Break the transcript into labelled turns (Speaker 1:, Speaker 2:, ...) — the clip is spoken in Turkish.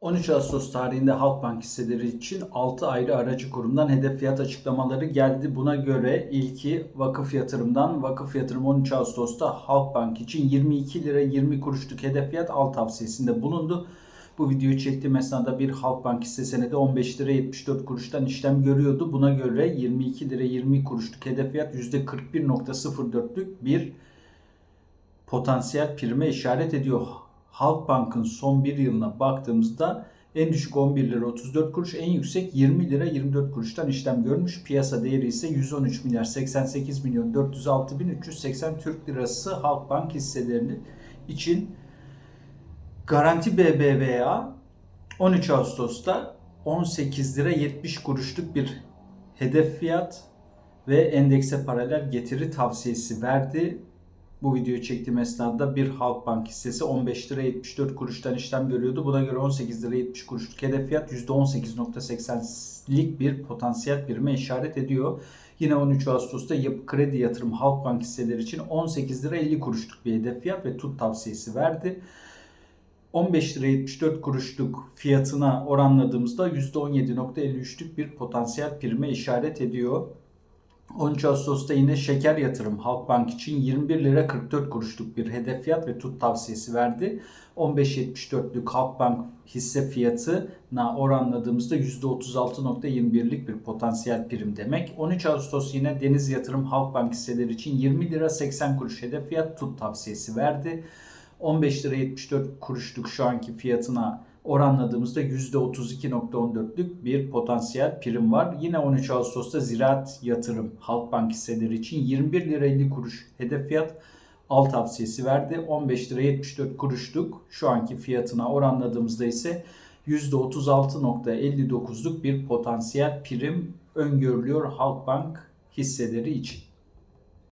Speaker 1: 13 Ağustos tarihinde Halkbank hisseleri için 6 ayrı aracı kurumdan hedef fiyat açıklamaları geldi. Buna göre ilki Vakıf Yatırım'dan. Vakıf Yatırım 13 Ağustos'ta Halkbank için 22 lira 20 kuruşluk hedef fiyat al tavsiyesinde bulundu. Bu videoyu çektiğim esnada bir Halkbank hisse senedi 15 lira 74 kuruştan işlem görüyordu. Buna göre 22 lira 20 kuruşluk hedef fiyat %41.04'lük bir potansiyel prime işaret ediyor. Halkbank'ın son bir yılına baktığımızda en düşük 11 lira 34 kuruş, en yüksek 20 lira 24 kuruştan işlem görmüş. Piyasa değeri ise 113 milyar 88 milyon 406 bin 380 Türk lirası Halkbank hisseleri için Garanti BBVA 13 Ağustos'ta 18 lira 70 kuruşluk bir hedef fiyat ve endekse paralel getiri tavsiyesi verdi. Bu videoyu çektiğim esnada bir Halkbank hissesi 15 lira 74 kuruştan işlem görüyordu. Buna göre 18 lira 70 kuruşluk hedef fiyat %18.80'lik bir potansiyel birime işaret ediyor. Yine 13 Ağustos'ta Yapı Kredi Yatırım Halkbank hisseleri için 18 lira 50 kuruşluk bir hedef fiyat ve tut tavsiyesi verdi. 15 lira 74 kuruşluk fiyatına oranladığımızda %17.53'lük bir potansiyel prime işaret ediyor. 13 Ağustos'ta yine şeker yatırım Halkbank için 21 lira 44 kuruşluk bir hedef fiyat ve tut tavsiyesi verdi. 15.74'lük Halkbank hisse fiyatına oranladığımızda %36.21'lik bir potansiyel prim demek. 13 Ağustos yine Deniz Yatırım Halkbank hisseleri için 20 lira 80 kuruş hedef fiyat tut tavsiyesi verdi. 15 lira 74 kuruşluk şu anki fiyatına oranladığımızda %32.14'lük bir potansiyel prim var. Yine 13 Ağustos'ta Ziraat Yatırım Halkbank hisseleri için 21 lira 50 kuruş hedef fiyat al tavsiyesi verdi. 15 lira 74 kuruşluk şu anki fiyatına oranladığımızda ise %36.59'luk bir potansiyel prim öngörülüyor Halkbank hisseleri için.